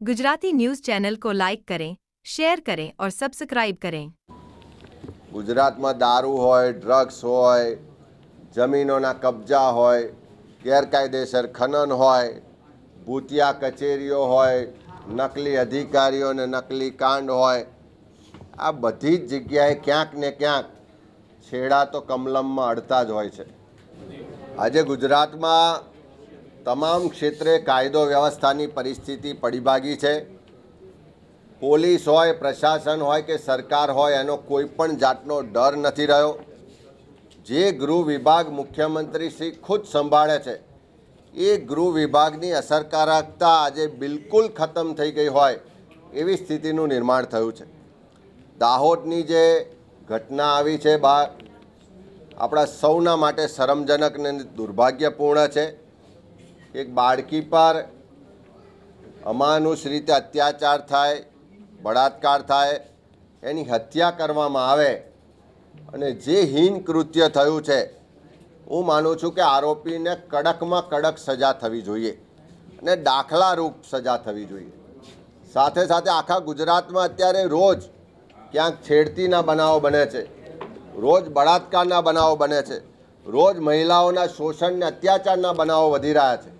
Gujarati news channel को like करें share करें और सब्सक्राइब करें ગુજરાતમાં દારૂ હોય ડ્રગ્સ હોય જમીનોના કબજા હોય ગેરકાયદેસર ખનન હોય ભૂતિયા કચેરીઓ હોય નકલી અધિકારીઓ અને નકલી કાંડ હોય આ બધી જ જગ્યાએ ક્યાંક ને ક્યાંક છેડા તો કમલમમાં અડતા જ હોય છે આજે ગુજરાતમાં તમામ ક્ષેત્રે કાયદો વ્યવસ્થાની પરિસ્થિતિ પડીભાગી છે. પોલીસ હોય, પ્રશાસન હોય કે સરકાર હોય, એનો કોઈ પણ જાતનો ડર નથી રહ્યો. જે ગૃહ વિભાગ મુખ્યમંત્રી શ્રી ખુદ સંભાળે છે, એ ગૃહ વિભાગની અસરકારકતા આજે બિલકુલ ખતમ થઈ ગઈ હોય એવી સ્થિતિનું નિર્માણ થયું છે. દાહોદની જે ઘટના આવી છે બા, આપણા સૌના માટે શરમજનક અને દુર્ભાગ્યપૂર્ણ છે. એક બાળકી પર અમાનુષ રીતે અત્યાચાર થાય, બળાત્કાર થાય, એની હત્યા કરવામાં આવે અને જે હીન કૃત્ય થયું છે, હું માનું છું કે આરોપીને કડકમાં કડક સજા થવી જોઈએ અને દાખલારૂપ સજા થવી જોઈએ. સાથે સાથે આખા ગુજરાતમાં અત્યારે રોજ ક્યાંક છેડતીના બનાવો બને છે, રોજ બળાત્કારના બનાવો બને છે, રોજ મહિલાઓના શોષણને અત્યાચારના બનાવો વધી રહ્યા છે.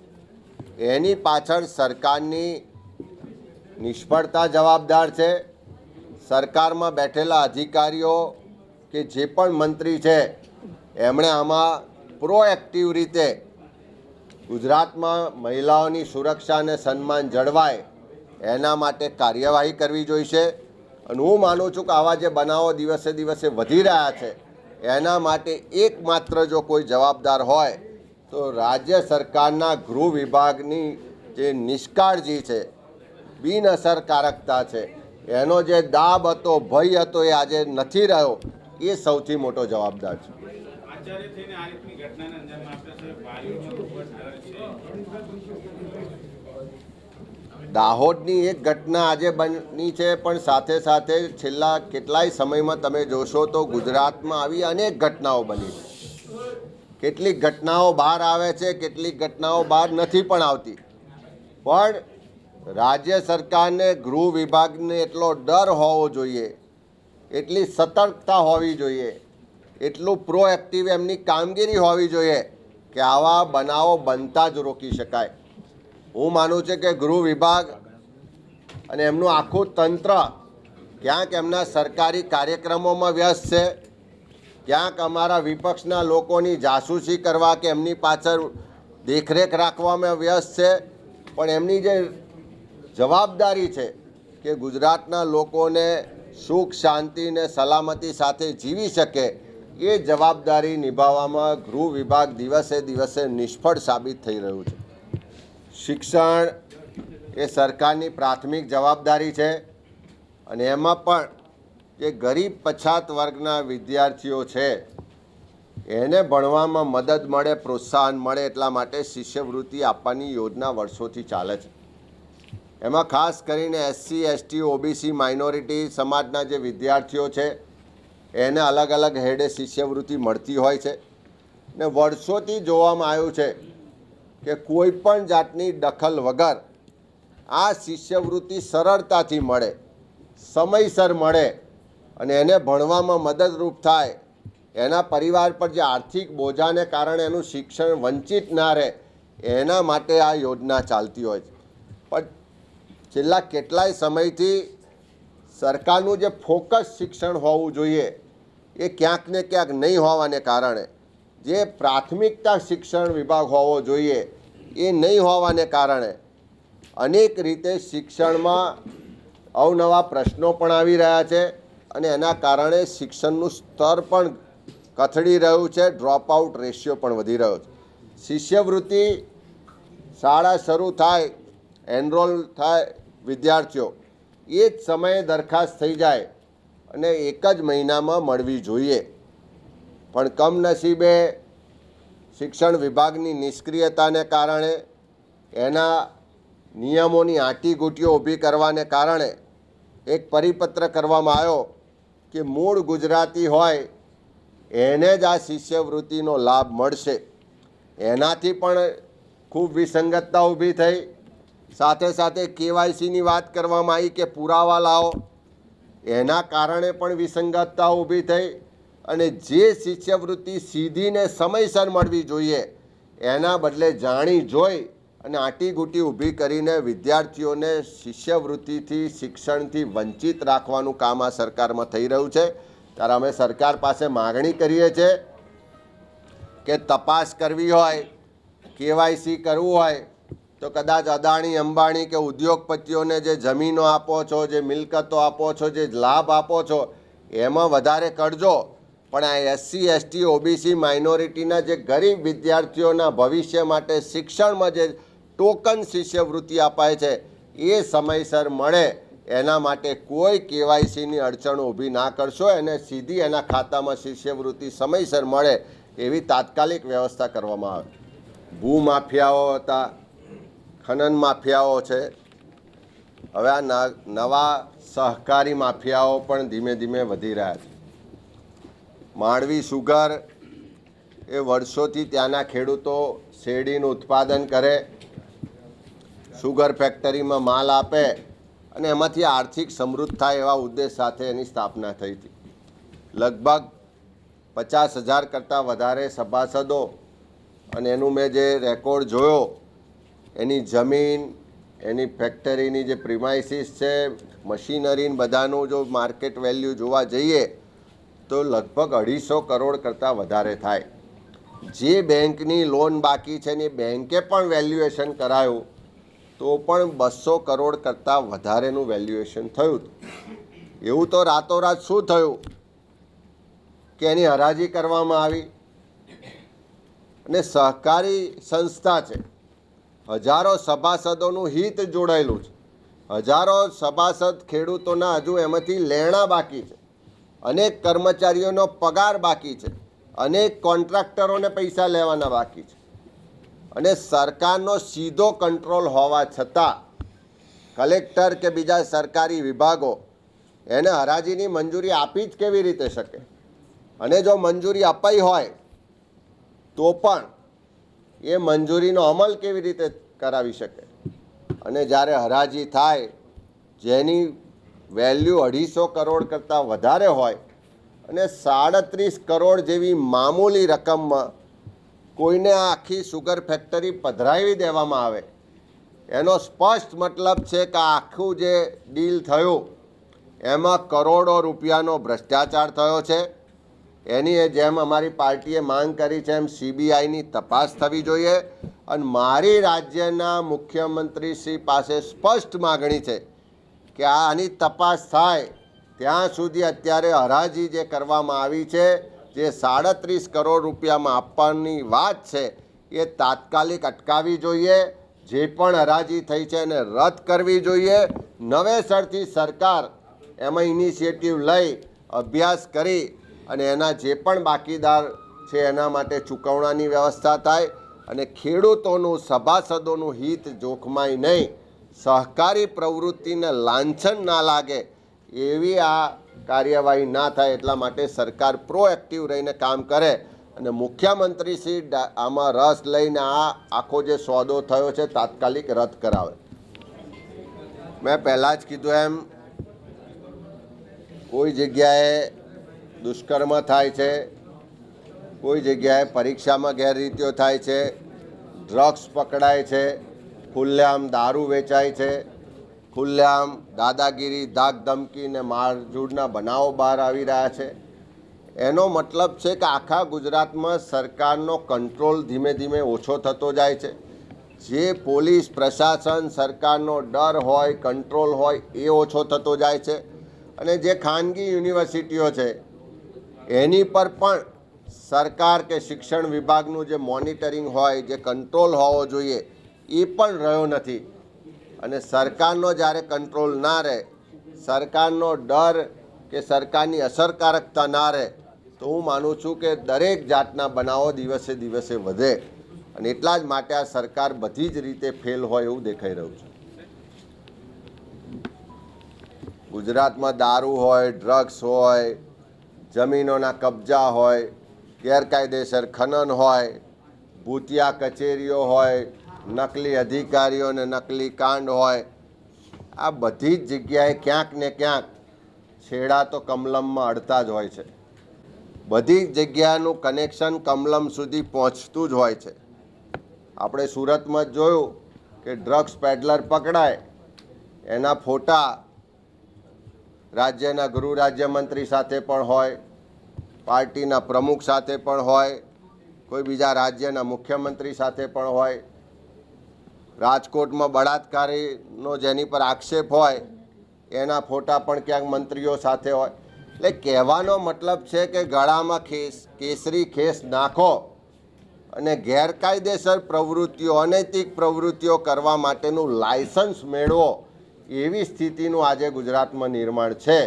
એની પાછળ સરકારની નિષ્ફળતા જવાબદાર છે. સરકારમાં બેઠેલા અધિકારીઓ કે જે પણ મંત્રી છે, એમણે આમાં પ્રોએક્ટિવ રીતે ગુજરાતમાં મહિલાઓની સુરક્ષા અને સન્માન જળવાય એના માટે કાર્યવાહી કરવી જોઈશે. અને હું માનું છું કે આવા જે બનાવો દિવસે દિવસે વધી રહ્યા છે, એના માટે એકમાત્ર જો કોઈ જવાબદાર હોય તો રાજ્ય સરકારના ગૃહ વિભાગની જે નિષ્કાળજી છે બિનઅસરકારકતા છે એનો જે દાબ હતો ભય હતો એ આજે નથી રહ્યો એ સૌથી મોટો જવાબદાર છે. દાહોદની એક ઘટના આજે બની છે પણ સાથે સાથે છેલ્લા કેટલાય સમયમાં તમે જોશો તો ગુજરાતમાં આવી અનેક ઘટનાઓ બની છે. કેટલીક ઘટનાઓ બહાર આવે છે, કેટલીક ઘટનાઓ બહાર નથી પણ આવતી. પણ રાજ્ય સરકારને, ગૃહ વિભાગને એટલો ડર હોવો જોઈએ, એટલી સતર્કતા હોવી જોઈએ, એટલું પ્રોએક્ટિવ એમની કામગીરી હોવી જોઈએ કે આવા બનાવો બનતા જ રોકી શકાય. હું માનું છું કે ગૃહ વિભાગ અને એમનું આખું તંત્ર ક્યાંક એમના સરકારી કાર્યક્રમોમાં વ્યસ્ત છે ક્યાંક અમારા વિપક્ષના લોકોની જાસૂસી કરવા કે એમની પાછળ દેખરેખ રાખવામાં વ્યસ્ત છે. પણ એમની જે જવાબદારી છે કે ગુજરાતના લોકોને સુખ, શાંતિ ને સલામતી સાથે જીવી શકે, એ જવાબદારી નિભાવવામાં ગૃહ વિભાગ દિવસે દિવસે નિષ્ફળ સાબિત થઈ રહ્યું છે. શિક્ષણ એ સરકારની પ્રાથમિક જવાબદારી છે અને એમાં પણ જે ગરીબ પછાત વર્ગના વિદ્યાર્થીઓ છે, એને ભણવામાં મદદ મળે, પ્રોત્સાહન મળે એટલા માટે શિષ્યવૃત્તિ આપવાની યોજના વર્ષોથી ચાલે છે. એમાં ખાસ કરીને એસસી, એસટી, ઓબીસી, માઇનોરિટી સમાજના જે વિદ્યાર્થીઓ છે, એને અલગ અલગ હેડે શિષ્યવૃત્તિ મળતી હોય છે. ને વર્ષોથી જોવામાં આવ્યું છે કે કોઈ પણ જાતની દખલ વગર આ શિષ્યવૃત્તિ સરળતાથી મળે, સમયસર મળે અને એને ભણવામાં મદદરૂપ થાય. એના પરિવાર પર જે આર્થિક બોજાને કારણે એનું શિક્ષણ વંચિત ના રહે, એના માટે આ યોજના ચાલતી હોય છે. પણ છેલ્લા કેટલાય સમયથી સરકારનું જે ફોકસ શિક્ષણ હોવું જોઈએ, એ ક્યાંક ને ક્યાંક નહીં હોવાને કારણે, જે પ્રાથમિકતા શિક્ષણ વિભાગ હોવો જોઈએ, એ નહીં હોવાને કારણે અનેક રીતે શિક્ષણમાં અવનવા પ્રશ્નો પણ આવી રહ્યા છે. અને એના કારણે શિક્ષણનું સ્તર પણ કથળી રહ્યું છે ડ્રોપ આઉટ રેશિયો પણ વધી રહ્યો છે. શિષ્યવૃત્તિ શાળા શરૂ થાય એનરોલ થાય વિદ્યાર્થીઓ, એ જ સમયે દરખાસ્ત થઈ જાય અને એક જ મહિનામાં મળવી જોઈએ. પણ કમનસીબે શિક્ષણ વિભાગની નિષ્ક્રિયતાને કારણે, એના નિયમોની આંટીઘૂંટીઓ ઊભી કરવાને કારણે, એક પરિપત્ર કરવામાં આવ્યો કે મૂળ ગુજરાતી હોય, એને જ આ શિષ્યવૃત્તિનો લાભ મળશે. એનાથી પણ ખૂબ વિસંગતતા ઊભી થઈ. સાથે સાથે કેવાયસીની વાત કરવામાં આવી કે પુરાવા લાવો. એના કારણે પણ વિસંગતતા ઊભી થઈ અને જે શિષ્યવૃત્તિ સીધીને સમયસર મળવી જોઈએ, એના બદલે જાણી જોઈ અને આંટીઘૂંટી ઊભી કરીને વિદ્યાર્થીઓને શિષ્યવૃત્તિથી, શિક્ષણથી વંચિત રાખવાનું કામ આ સરકારમાં થઈ રહ્યું છે. ત્યારે અમે સરકાર પાસે માગણી કરીએ છીએ કે તપાસ કરવી હોય, કેવાયસી કરવું હોય, તો કદાચ અદાણી, અંબાણી કે ઉદ્યોગપતિઓને જે જમીનો આપો છો, જે મિલકતો આપો છો, જે લાભ આપો છો, એમાં વધારે કરજો. પણ આ એસસી, એસટી, ઓબીસી, માઇનોરિટીના જે ગરીબ વિદ્યાર્થીઓના ભવિષ્ય માટે શિક્ષણમાં જે ટોકન શિષ્યવૃત્તિ અપાય છે. એ સમયસર મળે. એના માટે કોઈ કેવાયસીની અડચણ ઊભી ના કરશો. એને સીધી એના ખાતામાં શિષ્યવૃત્તિ સમયસર મળે એવી તાત્કાલિક વ્યવસ્થા કરવામાં આવે. ભૂમાફિયાઓ હતા. ખનન માફિયાઓ છે. હવે આ નવા સહકારી માફિયાઓ પણ ધીમે ધીમે વધી રહ્યા છે. માંડવી સુગર એ વર્ષોથી ત્યાંના ખેડૂતો શેરડીનું ઉત્પાદન કરે. સુગર ફેક્ટરીમાં માલ આપે અને એમાંથી આર્થિક સમૃદ્ધ થાય એવા ઉદ્દેશ સાથે એની સ્થાપના થઈ હતી. લગભગ પચાસ હજાર કરતાં વધારે સભાસદો અને એનું મેં જે રેકોર્ડ જોયો, એની જમીન, એની ફેક્ટરીની જે પ્રિમાઇસીસ છે મશીનરી બધાનું જો માર્કેટ વેલ્યુ જોવા જઈએ, તો લગભગ અઢીસો કરોડ કરતાં વધારે થાય. જે બેંકની લોન બાકી છે ને બેંકે પણ વેલ્યુએશન કરાયું. તો પણ બસો કરોડ કરતાં વધારેનું વેલ્યુએશન થયું હતું. એવું તો રાતોરાત શું થયું? કે એની હરાજી કરવામાં આવી. અને સહકારી સંસ્થા છે. હજારો સભાસદોનું હિત જોડાયેલું છે. હજારો સભાસદ ખેડૂતોના હજુ એમાંથી લેણા બાકી છે. અનેક કર્મચારીઓનો પગાર બાકી છે. અનેક કોન્ટ્રાક્ટરોને પૈસા લેવાના બાકી છે. અને સરકારનો સીધો કંટ્રોલ હોવા છતાં કલેક્ટર કે બીજા સરકારી વિભાગો એને હરાજીની મંજૂરી આપી જ કેવી રીતે શકે? અને જો મંજૂરી અપાઈ હોય, તો પણ એ મંજૂરીનો અમલ કેવી રીતે કરાવી શકે? અને જ્યારે હરાજી થાય, જેની વેલ્યુ અઢીસો કરોડ કરતાં વધારે હોય અને સાડત્રીસ કરોડ જેવી મામૂલી રકમમાં કોઈને આ આખી સુગર ફેક્ટરી પધરાવી દેવામાં આવે. એનો સ્પષ્ટ મતલબ છે કે આખું જે ડીલ થયું, એમાં કરોડો રૂપિયાનો ભ્રષ્ટાચાર થયો છે. એની જેમ અમારી પાર્ટીએ માંગ કરી છે એમ સીબીઆઈની તપાસ થવી જોઈએ. અને મારી રાજ્યના મુખ્યમંત્રી શ્રી પાસે સ્પષ્ટ માગણી છે કે આની તપાસ થાય. ત્યાં સુધી અત્યારે હરાજી જે કરવામાં આવી છે જે સાડત્રીસ કરોડ રૂપિયામાં આપવાની વાત છે, એ તાત્કાલિક અટકાવી જોઈએ, જે પણ હરાજી થઈ છે એને રદ કરવી જોઈએ. નવેસરથી સરકાર એમાં ઇનિશિયેટિવ લઈ અભ્યાસ કરી અને એના જે પણ બાકીદાર છે એના માટે ચૂકવણાની વ્યવસ્થા થાય અને ખેડૂતોનું, સભાસદોનું હિત જોખમાય નહીં. સહકારી પ્રવૃત્તિને લાંછન ના લાગે એવી આ કાર્યવાહી ના થાય એટલા માટે સરકાર પ્રોએક્ટિવ રહીને કામ કરે. અને મુખ્યમંત્રી શ્રી આમાં રસ લઈને આ આખો જે સોદો થયો છે, તાત્કાલિક રદ કરાવે. મેં પહેલાં જ કીધું એમ, કોઈ જગ્યાએ દુષ્કર્મ થાય છે, કોઈ જગ્યાએ પરીક્ષામાં ગેરરીતિઓ થાય છે ડ્રગ્સ પકડાય છે, ખુલ્લેઆમ દારૂ વેચાય છે ખુલ્લેઆમ, દાદાગીરી, ધાક ધમકી ને મારઝૂડના બનાવો બહાર આવી રહ્યા છે. એનો મતલબ છે કે આખા ગુજરાતમાં સરકારનો કંટ્રોલ ધીમે ધીમે ઓછો થતો જાય છે. જે પોલીસ પ્રશાસન સરકારનો ડર હોય, કંટ્રોલ હોય, એ ઓછો થતો જાય છે. અને જે ખાનગી યુનિવર્સિટીઓ છે, એની પર પણ સરકાર કે શિક્ષણ વિભાગનું જે મોનિટરિંગ હોય, જે કંટ્રોલ હોવો જોઈએ, એ પણ રહ્યો નથી. અને સરકારનો જ્યારે કંટ્રોલ ના રહે, સરકારનો ડર કે સરકારની અસરકારકતા ના રહે, તો હું માનું છું કે દરેક જાતના બનાવો દિવસે દિવસે વધે. અને એટલા જ માટે આ સરકાર બધી જ રીતે ફેલ હોય એવું દેખાઈ રહ્યું છે. ગુજરાતમાં દારૂ હોય ડ્રગ્સ હોય, જમીનોના કબજા હોય, ગેરકાયદેસર ખનન હોય, ભૂતિયા કચેરીઓ હોય નકલી અધિકારીઓને નકલી કાંડ હોય, આ બધી જ જગ્યાએ ક્યાંક ને ક્યાંક છેડા તો કમલમમાં અડતા જ હોય છે. બધી જ જગ્યાનું કનેક્શન કમલમ સુધી પહોંચતું જ હોય છે. આપણે સુરતમાં જ જોયું કે ડ્રગ્સ પેડલર પકડાય, એના ફોટા રાજ્યના ગૃહ રાજ્યમંત્રી સાથે પણ હોય, પાર્ટીના પ્રમુખ સાથે પણ હોય, કોઈ બીજા રાજ્યના મુખ્યમંત્રી સાથે પણ હોય રાજકોટમાં બળાત્કારીનો જેની પર આક્ષેપ હોય, એના ફોટા પણ ક્યાંક મંત્રીઓ સાથે હોય. એટલે કહેવાનો મતલબ છે કે ગળામાં ખેસ કેસરી ખેસ નાખો અને ગેરકાયદેસર પ્રવૃત્તિઓ, અનૈતિક પ્રવૃત્તિઓ કરવા માટેનું લાયસન્સ મેળવો, એવી સ્થિતિનું આજે ગુજરાતમાં નિર્માણ છે.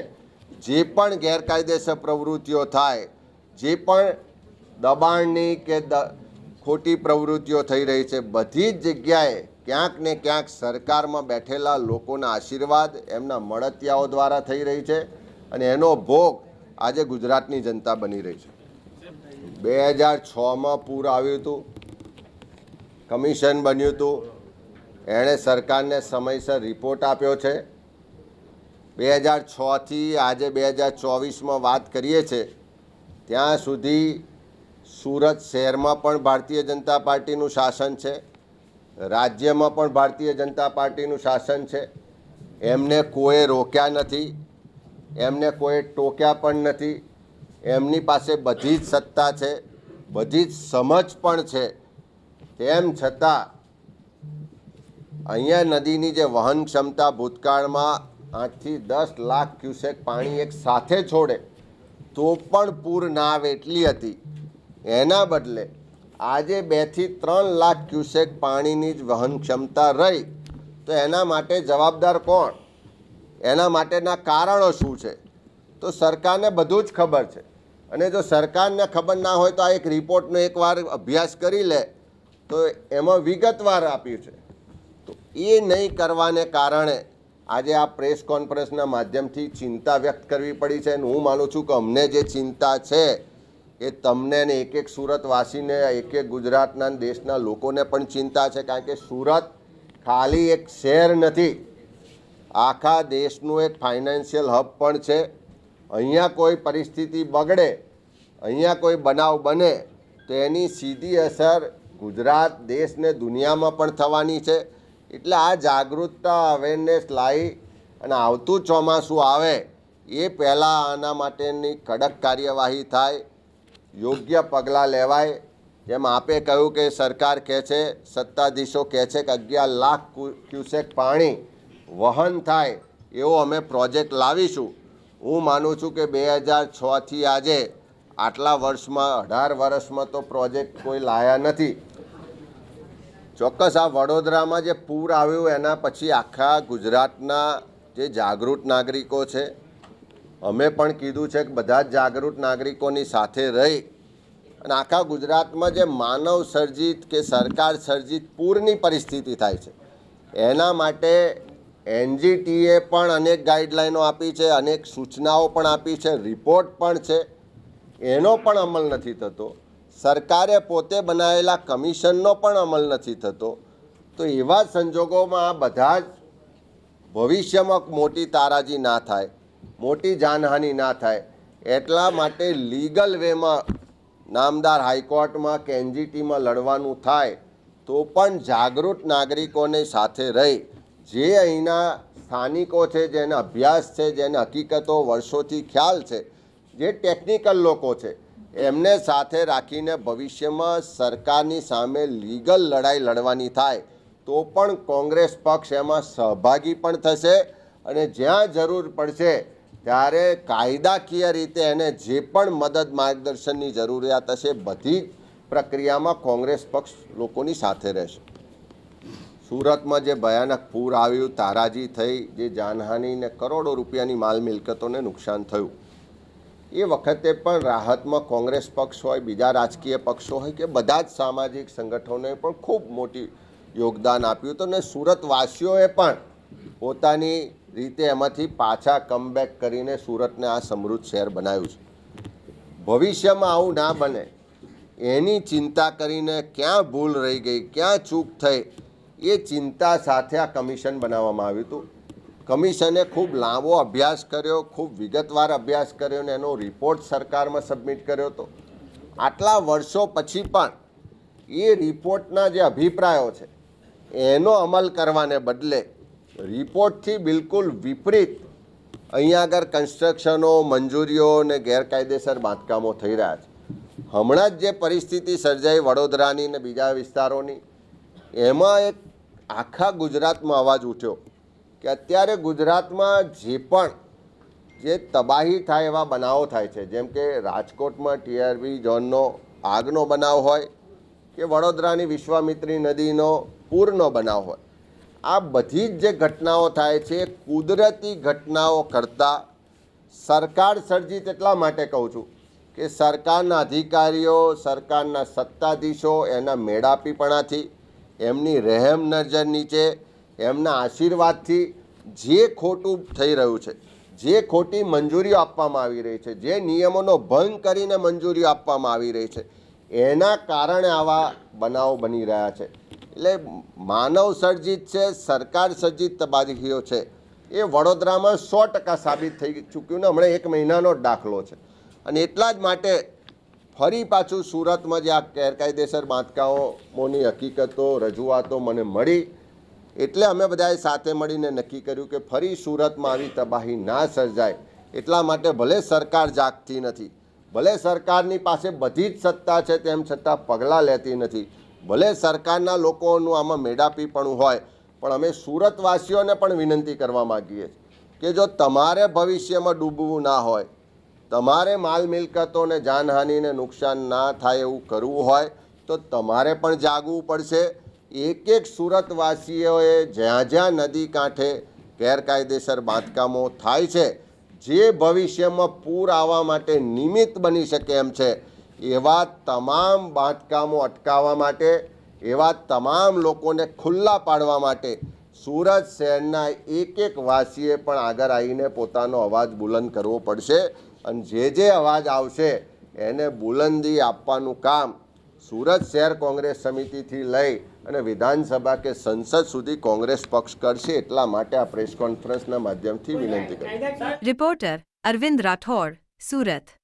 જે પણ ગેરકાયદેસર પ્રવૃત્તિઓ થાય, જે પણ દબાણની કે ખોટી પ્રવૃત્તિઓ થઈ રહી છે, બધી જ જગ્યાએ ક્યાંક ને ક્યાંક સરકારમાં બેઠેલા લોકોના આશીર્વાદ એમના મળતિયાઓ દ્વારા થઈ રહી છે અને એનો ભોગ આજે ગુજરાતની જનતા બની રહી છે. બે હજાર છમાં પૂર આવ્યું હતું, કમિશન બન્યું હતું, એણે સરકારને સમયસર રિપોર્ટ આપ્યો છે. બે હજાર છથી આજે બે હજાર ચોવીસમાં વાત કરીએ છીએ, ત્યાં સુધી સુરત શહેરમાં પણ ભારતીય જનતા પાર્ટીનું શાસન છે. રાજ્યમાં પણ ભારતીય જનતા પાર્ટીનું શાસન છે. એમને કોઈ રોક્યા નથી. એમને કોઈ ટોક્યા પણ નથી. એમની પાસે બધી જ સત્તા છે, બધી જ સમજ પણ છે. તેમ છતાં અહીંયા નદીની જે વહન ક્ષમતા ભૂતકાળમાં આઠથી દસ લાખ ક્યુસેક પાણી એક સાથે છોડે, તો પણ પૂર ના આવે એટલી હતી. એના બદલે આજે બેથી ત્રણ લાખ ક્યુસેક પાણીની જ વહન ક્ષમતા રહી. તો એના માટે જવાબદાર કોણ? એના માટેના કારણો શું છે? તો સરકારને બધું જ ખબર છે. અને જો સરકારને ખબર ના હોય તો આ એક રિપોર્ટનો એકવાર અભ્યાસ કરી લે. તો એમાં વિગતવાર આપ્યું છે. તો એ નહીં કરવાને કારણે આજે આ પ્રેસ કોન્ફરન્સના માધ્યમથી ચિંતા વ્યક્ત કરવી પડી છે અને હું માનું છું કે અમને જે ચિંતા છે એ તમને ને એક એક સુરતવાસીને, એક એક ગુજરાતના દેશના લોકોને પણ ચિંતા છે, કારણ કે સુરત ખાલી એક શહેર નથી. આખા દેશનું એક ફાઇનાન્શિયલ હબ પણ છે. અહીંયા કોઈ પરિસ્થિતિ બગડે, અહીંયા કોઈ બનાવ બને, તો એની સીધી અસર ગુજરાત દેશને દુનિયામાં પણ થવાની છે. એટલે આ જાગૃતતા અવેરનેસ લાવી અને આવતું ચોમાસું આવે, એ પહેલાં આના માટેની કડક કાર્યવાહી થાય. યોગ્ય પગલાં લેવાય. જેમ આપે કહ્યું કે સરકાર કહે છે, સત્તાધીશો કહે છે કે અગિયાર લાખ ક્યુસેક પાણી વહન થાય એવો અમે પ્રોજેક્ટ લાવીશું. હું માનું છું કે બે હજાર છથી આજે આટલા વર્ષમાં, અઢાર વર્ષમાં તો પ્રોજેક્ટ કોઈ લાયા નથી. ચોક્કસ આ વડોદરામાં જે પૂર આવ્યું એના પછી આખા ગુજરાતના જે જાગૃત નાગરિકો છે અમે પણ કીધું છે કે બધા જ જાગૃત નાગરિકોની સાથે રહી અને આખા ગુજરાતમાં જે માનવ સર્જિત કે સરકાર સર્જિત પૂરની પરિસ્થિતિ થાય છે. એના માટે એનજીટીએ પણ અનેક ગાઈડલાઈનો આપી છે, અનેક સૂચનાઓ પણ આપી છે, રિપોર્ટ પણ છે. એનો પણ અમલ નથી થતો. સરકારે પોતે બનાવેલા કમિશનનો પણ અમલ નથી થતો. તો એવા સંજોગોમાં બધા જ ભવિષ્યમાં મોટી તારાજી ના થાય. મોટી જાનહાનિ ના થાય. એટલા માટે લીગલ વેમાં નામદાર હાઈકોર્ટમાં કે એનજીટીમાં લડવાનું થાય, તો પણ જાગૃત નાગરિકોને સાથે રહી. જે અહીંના સ્થાનિકો છે, જેને અભ્યાસ છે, જેને હકીકતો વર્ષોથી ખ્યાલ છે, જે ટેકનિકલ લોકો છે, એમને સાથે રાખીને ભવિષ્યમાં સરકારની સામે લીગલ લડાઈ લડવાની થાય, તો પણ કોંગ્રેસ પક્ષ એમાં સહભાગી પણ થશે અને જ્યાં જરૂર પડશે ત્યારે કાયદાકીય રીતે એને જે પણ મદદ માર્ગદર્શનની જરૂરિયાત હશે, બધી પ્રક્રિયામાં કોંગ્રેસ પક્ષ લોકોની સાથે રહેશે. સુરતમાં જે ભયાનક પૂર આવ્યું, તારાજી થઈ, જે જાનહાનિને કરોડો રૂપિયાની માલ મિલકતોને નુકસાન થયું. એ વખતે પણ રાહતમાં કોંગ્રેસ પક્ષ હોય, બીજા રાજકીય પક્ષો હોય કે બધા જ સામાજિક સંગઠનોએ પણ ખૂબ મોટી યોગદાન આપ્યું હતું. અને સુરતવાસીઓએ પણ પોતાની રીતે એમાંથી પાછા કમબેક કરીને સુરતને આ સમૃદ્ધ શહેર બનાવ્યું છે. ભવિષ્યમાં આવું ના બને. એની ચિંતા કરીને ક્યાં ભૂલ રહી ગઈ, ક્યાં ચૂક થઈ, એ ચિંતા સાથે આ કમિશન બનાવવામાં આવ્યું હતું. કમિશને ખૂબ લાંબો અભ્યાસ કર્યો, ખૂબ વિગતવાર અભ્યાસ કર્યો અને એનો રિપોર્ટ સરકારમાં સબમિટ કર્યો હતો. આટલા વર્ષો પછી પણ એ રિપોર્ટના જે અભિપ્રાયો છે, એનો અમલ કરવાને બદલે રિપોર્ટથી બિલકુલ વિપરીત અહીંયા આગળ કન્સ્ટ્રક્શનો મંજૂરીઓ અને ગેરકાયદેસર બાંધકામો થઈ રહ્યા છે. હમણાં જ જે પરિસ્થિતિ સર્જાઈ વડોદરાની ને બીજા વિસ્તારોની, એમાં એક આખા ગુજરાતમાં અવાજ ઉઠ્યો કે અત્યારે ગુજરાતમાં જે પણ જે તબાહી થાય એવા બનાવો થાય છે, જેમ કે રાજકોટમાં ટીઆરબી ઝોનનો આગનો બનાવ હોય કે વડોદરાની વિશ્વામિત્રી નદીનો પૂરનો બનાવ હોય આ બધી જ જે ઘટનાઓ થાય છે, કુદરતી ઘટનાઓ કરતાં સરકાર સર્જિત એટલા માટે કહું છું કે સરકારના અધિકારીઓ, સરકારના સત્તાધીશો એના મેળાપીપણાથી, એમની રહેમ નજર નીચે, એમના આશીર્વાદથી જે ખોટું થઈ રહ્યું છે, જે ખોટી મંજૂરીઓ આપવામાં આવી રહી છે, જે નિયમોનો ભંગ કરીને મંજૂરીઓ આપવામાં આવી રહી છે, એના કારણે આવા બનાવો બની રહ્યા છે. એટલે માનવ સર્જિત છે, સરકાર સર્જિત તબાહીઓ છે. એ વડોદરામાં સો ટકા સાબિત થઈ ચૂક્યું ને હમણાં એક મહિનાનો જ દાખલો છે. અને એટલા જ માટે ફરી પાછું સુરતમાં જે આ ગેરકાયદેસર બાંધકામોની હકીકતો, રજૂઆતો મને મળી. એટલે અમે બધાએ સાથે મળીને નક્કી કર્યું કે ફરી સુરતમાં આવી તબાહી ના સર્જાય. એટલા માટે ભલે સરકાર જાગતી નથી, ભલે સરકારની પાસે બધી જ સત્તા છે તેમ છતાં પગલાં લેતી નથી. ભલે સરકારના લોકોનું આમાં મેડાપીપણું હોય, પણ અમે સુરતવાસીઓને પણ વિનંતી કરવા માગીએ છીએ કે જો તમારે ભવિષ્યમાં ડૂબવું ના હોય, તમારે માલ મિલકતોને જાનહાનિને નુકસાન ના થાય એવું કરવું હોય, તો તમારે પણ જાગવું પડશે. એક એક સુરતવાસીઓએ જ્યાં જ્યાં નદી કાંઠે ગેરકાયદેસર બાંધકામો થાય છે, જે ભવિષ્યમાં પૂર આવવા માટે નિમિત્ત બની શકે એમ છે એવા તમામ બાંધકામો અટકાવવા માટે, એવા તમામ લોકોને ખુલ્લા પાડવા માટે સુરત શહેરના એક એક વાસીએ પણ આગળ આવીને પોતાનો અવાજ બુલંદ કરવો પડશે અને જે જે અવાજ આવશે એને બુલંદી આપવાનું કામ સુરત શહેર કોંગ્રેસ સમિતિથી લઈ અને વિધાનસભા કે સંસદ સુધી કોંગ્રેસ પક્ષ કરશે એટલા માટે આ પ્રેસ કોન્ફરન્સના માધ્યમથી વિનંતી કરી રિપોર્ટર અરવિંદ રાઠોડ, સુરત.